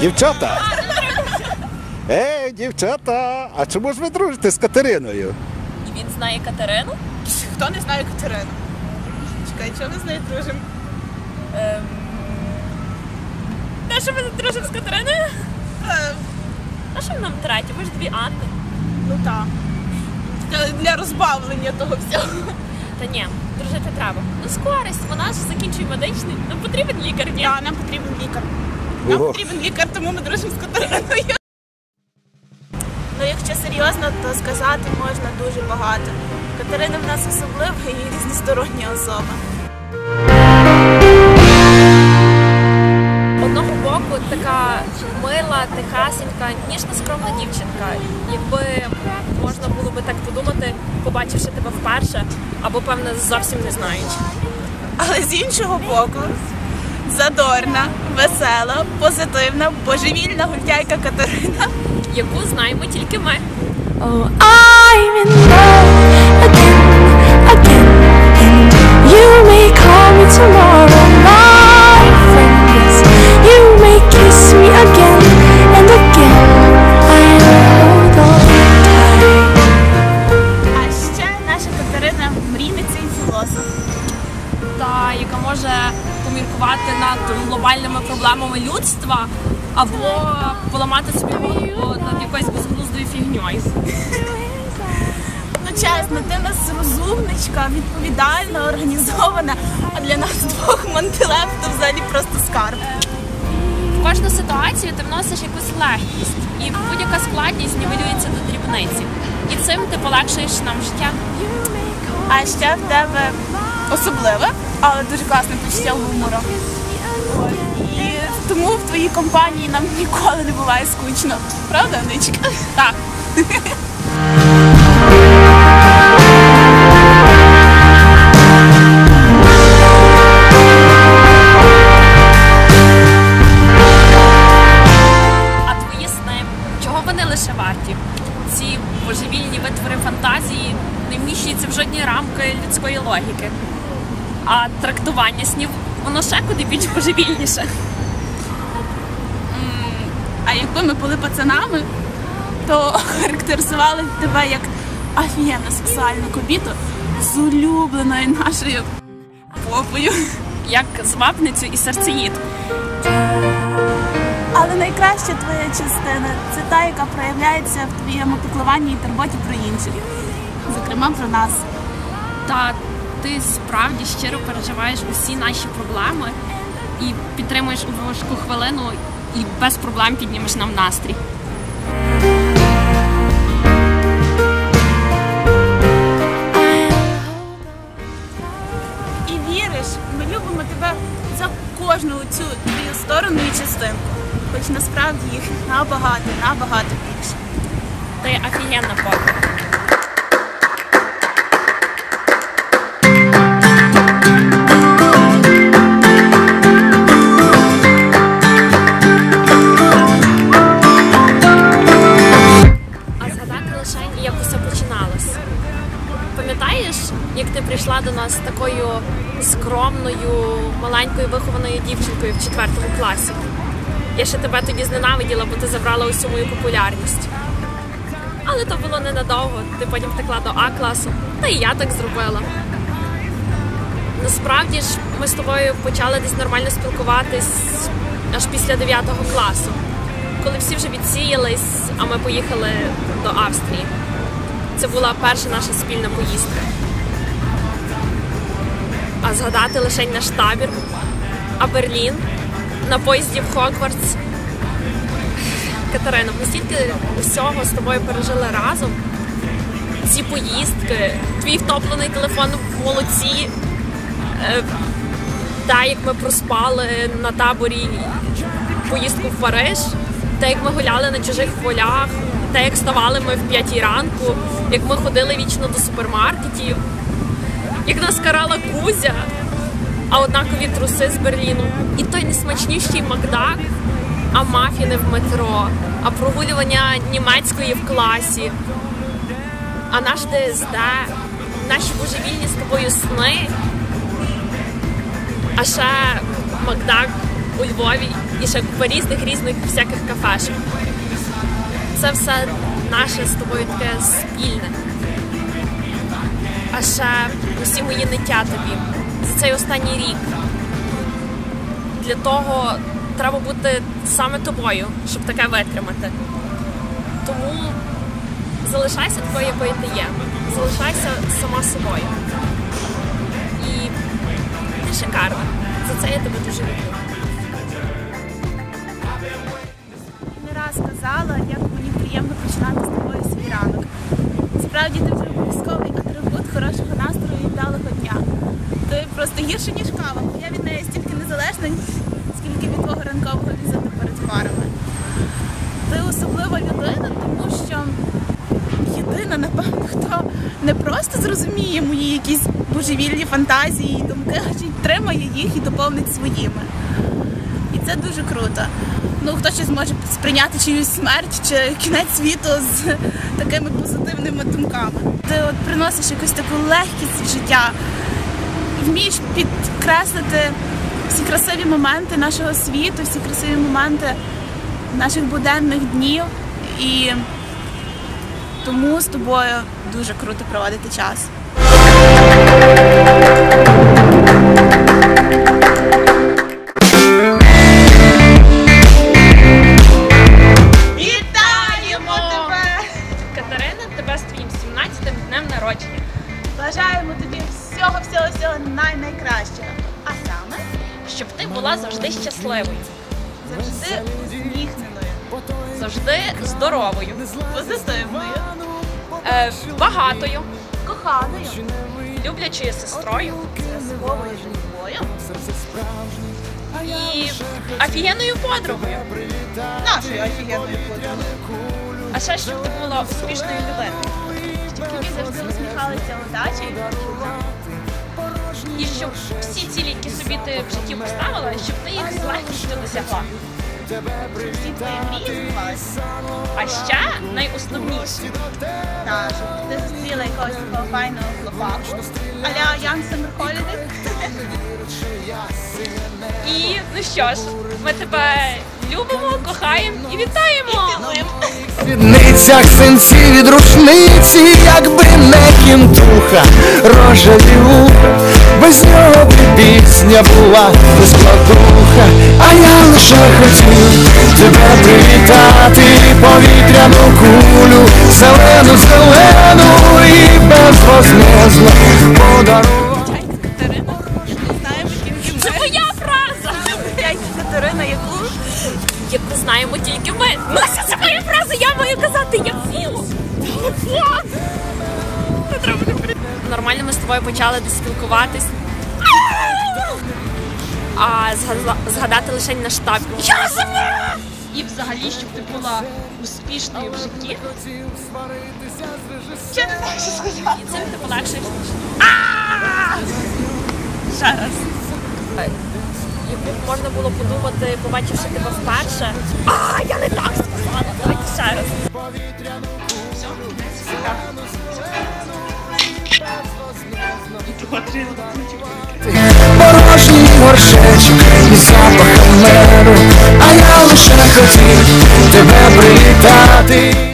Дівчата! Ей, дівчата! А чому ж ви дружите з Катериною? І він знає Катерину. Хто не знає Катерину? Чекай, чого ми з нею дружимо? Те, що ми дружимо з Катериною? Е, А що нам третє? Ми ж дві Анни. ну так. Для розбавлення того всього. Та ні, дружити треба. Ну, з користь, вона ж закінчує медичний. Нам потрібен лікар, ні? Так, нам потрібен лікар. Нам Ого. потрібен лікар, тому ми дружимо з Катериною. Ну, якщо серйозно, то сказати можна дуже багато. Катерина в нас особлива і різностороння особа. Одного боку така мила, тихасенька, ніжна скромна дівчинка. Якби можна було би так подумати, побачивши тебе вперше, або певне зовсім не знаючи. Але з іншого боку, задорна, весела, позитивна, божевільна гультяйка Катерина. яку знаємо тільки ми. Oh, I'm in love again, again. And you may call me tomorrow, проблемами або поламати собі голову над якоюсь безглуздою фігньою. Ну чесно, ти нас розумничка, відповідальна, організована, а для нас двох мантилеп то взагалі просто скарб. В кожну ситуацію ти вносиш якусь легкість, і будь-яка складність нівелюється до дрібниці. І цим ти полегшуєш нам життя. А ще в тебе особливе, але дуже класне почуття гумору. Тому в твоїй компанії нам ніколи не буває скучно. Правда, Ничка? Так, а твої сни, чого вони лише варті? Ці божевільні витвори фантазії не вміщуються в жодні рамки людської логіки. А трактування снів воно ще куди більш божевільніше. А якби ми були пацанами, то характеризували тебе як офігенну сексуальну кобіту з улюбленою нашою попою. Як звабницю і серцеїд. Але найкраща твоя частина це та, яка проявляється в твоєму піклуванні і турботі про інших. Зокрема, про нас. Та ти справді щиро переживаєш усі наші проблеми і підтримуєш у важку хвилину і без проблем піднімеш нам настрій. І віриш, ми любимо тебе за кожну цю твою сторону і частинку. Хоч насправді їх набагато, набагато більше. Ти офігенна папа. Пам'ятаєш, як ти прийшла до нас такою скромною, маленькою вихованою дівчинкою в четвертому класі? Я ще тебе тоді зненавиділа, бо ти забрала усю мою популярність. Але то було ненадовго. Ти потім втекла до А класу, та і я так зробила. Насправді ж ми з тобою почали десь нормально спілкуватись аж після 9 класу, коли всі вже відсіялись, а ми поїхали до Австрії. Це була перша наша спільна поїздка. А згадати лише наш табір, а Берлін на поїзді в Хогвартс. Катерина, ми стільки усього з тобою пережили разом. Ці поїздки, твій втоплений телефон в молоці, е, те, як ми проспали на таборі поїздку в Париж, те, як ми гуляли на чужих полях, те, як вставали ми в п'ятій ранку, як ми ходили вічно до супермаркетів, як нас карала Кузя. а однакові труси з Берліну. І той несмачніший Макдак, а мафіни в метро, а прогулювання німецької в класі, а наш ДСД, наші божевільні з тобою сни, а ще Макдак у Львові і ще купа різних різних всяких кафешок. Це все наше з тобою таке спільне. А ще усі мої ниття тобі за цей останній рік. Для того треба бути саме тобою, щоб таке витримати. Тому залишайся такою, якою ти є. Залишайся сама собою. І ти шикарна. За це я тебе дуже люблю. не раз казала, як мені приємно починати з тобою свій ранок. Справді ти вже обов'язковий хорошого настрою і вдалого дня. Ти просто гірше, ніж кава. Я від неї стільки незалежна, скільки від твого ранкового візиту перед парами. Ти особлива людина, тому що єдина, напевно, хто не просто зрозуміє мої якісь божевільні фантазії і думки, а й тримає їх і доповнить своїми. І це дуже круто. Ну, хто ще зможе сприйняти чиюсь смерть чи кінець світу з такими позитивними думками. Ти от приносиш якусь таку легкість в життя, вмієш підкреслити всі красиві моменти нашого світу, всі красиві моменти наших буденних днів. І тому з тобою дуже круто проводити час. Завжди щасливою, завжди усміхненою, завжди здоровою, позитивною, е, багатою, коханою, люблячою сестрою зв'язковою жінкою, і офігенною подругою. нашою офігенною подругою. А ще щоб ти була успішною людиною. Щоб тобі завжди усміхалися удачі. Щоб всі цілі, які собі ти в житті поставила, щоб ти їх з легкістю досягла. Всі твої мрії збувалися. А ще найосновніше Та, щоб ти зустріла якогось такого файного хлопаку. Аля Young Summer І ну що ж, ми тебе любимо, кохаємо і вітаємо! Цілуємо. Спідницях синці від рушниці, якби не кінтуха, рожеві уха, без нього б пісня була без складуха, а я лише хотів тебе привітати, повітряну кулю, зелену, зелену і знаємо тільки Це ми. моя фраза! Катерина, яку Яку знаємо тільки ми. Настя, це моя фраза, я маю казати, я філу. Нормально ми з тобою почали спілкуватись. А згадати лише наш штаб. І взагалі, щоб ти була успішною в житті. Що ти знаєш сказати? І цим ти полегшуєш. Ще раз. Яку б можна було подумати, побачивши тебе вперше. А, я не так сказала. Запахом меду, а я лише хотів тебе привітати.